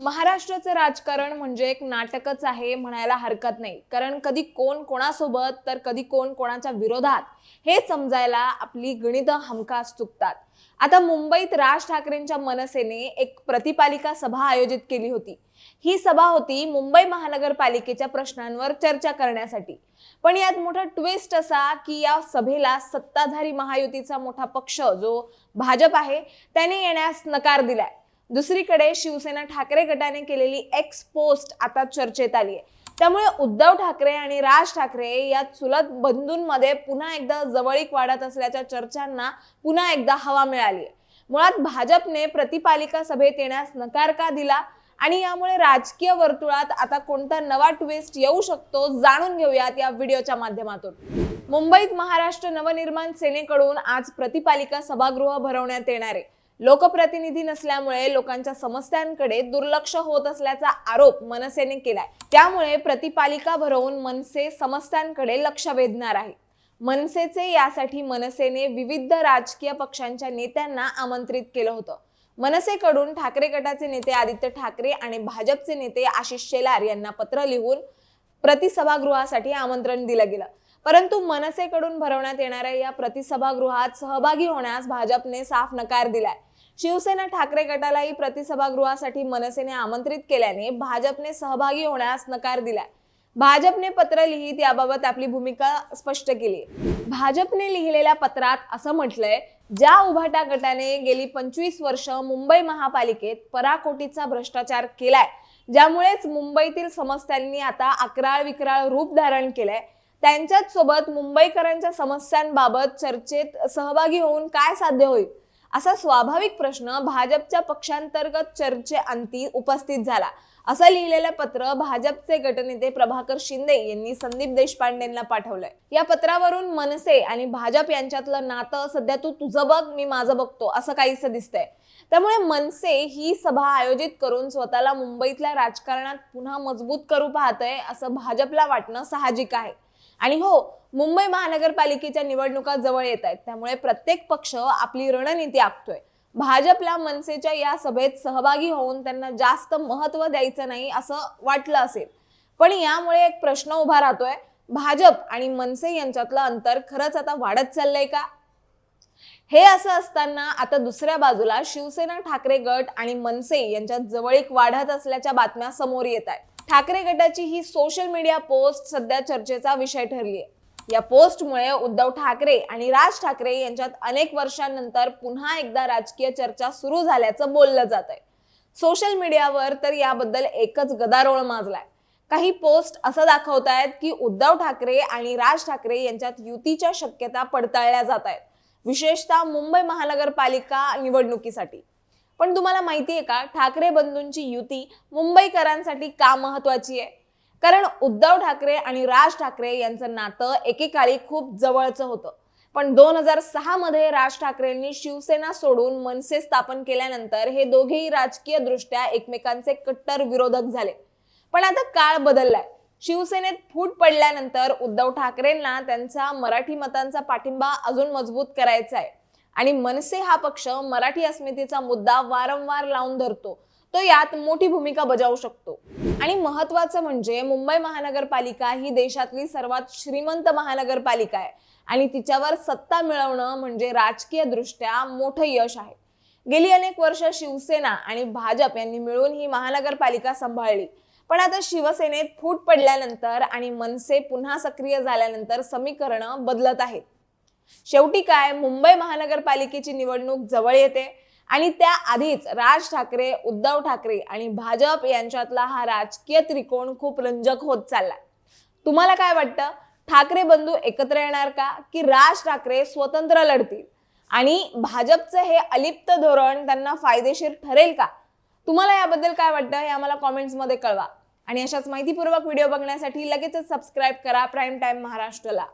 महाराष्ट्राचं राजकारण म्हणजे एक नाटकच आहे म्हणायला हरकत नाही. कारण कधी कोण कोणासोबत तर कधी कोण कोणाच्या विरोधात हे समजायला आपली गणित हमखास चुकतात. आता मुंबईत राज ठाकरेंच्या मनसेने एक प्रतिपालिका सभा आयोजित केली होती. ही सभा होती मुंबई महानगरपालिकेच्या प्रश्नांवर चर्चा करण्यासाठी. पण यात मोठा ट्विस्ट असा की या सभेला सत्ताधारी महायुतीचा मोठा पक्ष जो भाजप आहे त्याने येण्यास नकार दिलाय. दुसरीकडे शिवसेना ठाकरे गटाने केलेली एक्स पोस्ट आता चर्चेत आली आहे. त्यामुळे उद्धव ठाकरे आणि राज ठाकरे या चुलत बंधूंमध्ये पुन्हा एकदा जवळीक वाढत असल्याच्या चर्चांना पुन्हा एकदा हवा मिळाली आहे. मुळात भाजपने प्रतिपालिका सभेत येण्यास नकार का दिला? आणि यामुळे राजकीय वर्तुळात आता कोणता नवा ट्विस्ट येऊ शकतो जाणून घेऊयात या व्हिडिओच्या माध्यमातून. मुंबईत महाराष्ट्र नवनिर्माण सेनेकडून आज प्रतिपालिका सभागृह भरवण्यात येणार आहे. लोकप्रतिनिधी नसल्यामुळे लोकांच्या समस्यांकडे दुर्लक्ष होत असल्याचा आरोप मनसेने केलाय. त्यामुळे प्रतिपालिका भरवून मनसे समस्यांकडे लक्ष वेधणार आहे. मनसेचे यासाठी मनसेने विविध राजकीय पक्षांच्या नेत्यांना आमंत्रित केलं होतं. मनसेकडून ठाकरे गटाचे नेते आदित्य ठाकरे आणि भाजपचे नेते आशिष शेलार यांना पत्र लिहून प्रतिसभागृहासाठी आमंत्रण दिलं गेलं. परंतु मनसेकडून भरवण्यात येणाऱ्या या प्रतिसभागृहात सहभागी होण्यास भाजपने साफ नकार दिलाय. शिवसेना ठाकरे गटालाही प्रतिसभागृहासाठी मनसेने आमंत्रित केल्याने भाजपने सहभागी होण्यास नकार दिलाय. भाजपने पत्र लिहित याबाबत आपली भूमिका स्पष्ट केली भाजपने लिहिलेल्या पत्रात असं म्हटलंय ज्या उभाटा गटाने गेली पंचवीस वर्ष मुंबई महापालिकेत पराकोटीचा भ्रष्टाचार केलाय ज्यामुळेच मुंबईतील समस्यांनी आता अकराळ विक्राळ रूप धारण केलंय त्यांच्याच सोबत मुंबईकरांच्या समस्यांबाबत चर्चेत सहभागी होऊन काय साध्य होईल? असा स्वाभाविक प्रश्न भाजपच्या पक्षांतर्गत चर्चेअंती उपस्थित झाला. असं लिहिलेलं पत्र भाजपचे गटनेते प्रभाकर शिंदे यांनी संदीप देशपांडेंना पाठवलंय. या पत्रावरून मनसे आणि भाजप यांच्यातलं नातं सध्या तू तुझं बघ मी माझं बघतो असं काहीसं दिसतंय. त्यामुळे मनसे ही सभा आयोजित करून स्वतःला मुंबईतल्या राजकारणात पुन्हा मजबूत करू पाहतंय असं भाजपला वाटणं साहजिक आहे. आणि हो मुंबई महानगरपालिकेच्या निवडणुका जवळ येत आहेत. त्यामुळे प्रत्येक पक्ष आपली रणनीती आखतोय. भाजपला मनसेच्या या सभेत सहभागी होऊन त्यांना जास्त महत्त्व द्यायचं नाही असं वाटलं असेल. पण यामुळे एक प्रश्न उभा राहतोय. भाजप आणि मनसे यांच्यातलं अंतर खरंच आता वाढत चाललंय का? हे असं असताना आता दुसऱ्या बाजूला शिवसेना ठाकरे गट आणि मनसे यांच्यात जवळीक वाढत असल्याच्या बातम्या समोर येत आहेत. ठाकरे गटाची ही सोशल मीडिया पोस्ट सध्या चर्चेचा विषय ठरली आहे या पोस्टमुळे उद्धव ठाकरे आणि राज ठाकरे यांच्यात अनेक वर्षांनंतर पुन्हा एकदा राजकीय चर्चा सुरू झाल्याचं बोललं जात आहे सोशल मीडियावर तर याबद्दल एकच गदारोळ माजलाय. काही पोस्ट असं दाखवतायत की उद्धव ठाकरे आणि राज ठाकरे यांच्यात युतीच्या शक्यता पडताळल्या जात आहेत विशेषतः मुंबई महानगरपालिका निवडणुकीसाठी. पण तुम्हाला माहिती आहे का ठाकरे बंधूंची युती मुंबईकरांसाठी का महत्वाची आहे? कारण उद्धव ठाकरे आणि राज ठाकरे यांचं नातं एकेकाळी खूप जवळचं होतं. पण दोन हजार सहा मध्ये राज ठाकरेंनी शिवसेना सोडून मनसे स्थापन केल्यानंतर हे दोघेही राजकीय दृष्ट्या एकमेकांचे कट्टर विरोधक झाले. पण आता काळ बदललाय. शिवसेनेत फूट पडल्यानंतर उद्धव ठाकरेंना त्यांचा मराठी मतांचा पाठिंबा अजून मजबूत करायचा आहे. आणि मनसे हा पक्ष मराठी अस्मितेचा मुद्दा वारंवार लावून धरतो. तो यात मोठी भूमिका बजावू शकतो. आणि महत्वाचं म्हणजे मुंबई महानगरपालिका ही देशातली सर्वात श्रीमंत महानगरपालिका आहे. आणि तिच्यावर सत्ता मिळवणं म्हणजे राजकीय दृष्ट्या मोठं यश आहे. गेली अनेक वर्ष शिवसेना आणि भाजप यांनी मिळून ही महानगरपालिका सांभाळली. पण आता शिवसेनेत फूट पडल्यानंतर आणि मनसे पुन्हा सक्रिय झाल्यानंतर समीकरणं बदलत आहेत. शेवटी काय? मुंबई महानगरपालिकेची निवडणूक जवळ येते. आणि त्या आधीच राज ठाकरे उद्धव ठाकरे आणि भाजप यांच्यातला हा राजकीय त्रिकोण खूप रंजक होत चाललाय. तुम्हाला काय वाटतं? ठाकरे बंधू एकत्र येणार का? की राज ठाकरे स्वतंत्र लढतील? आणि भाजपचं हे अलिप्त धोरण त्यांना फायदेशीर ठरेल का? तुम्हाला याबद्दल काय वाटतं? हे आम्हाला कॉमेंट्समध्ये कळवा. आणि अशाच माहितीपूर्वक व्हिडिओ बघण्यासाठी लगेचच सबस्क्राईब करा. Prime time महाराष्ट्रला.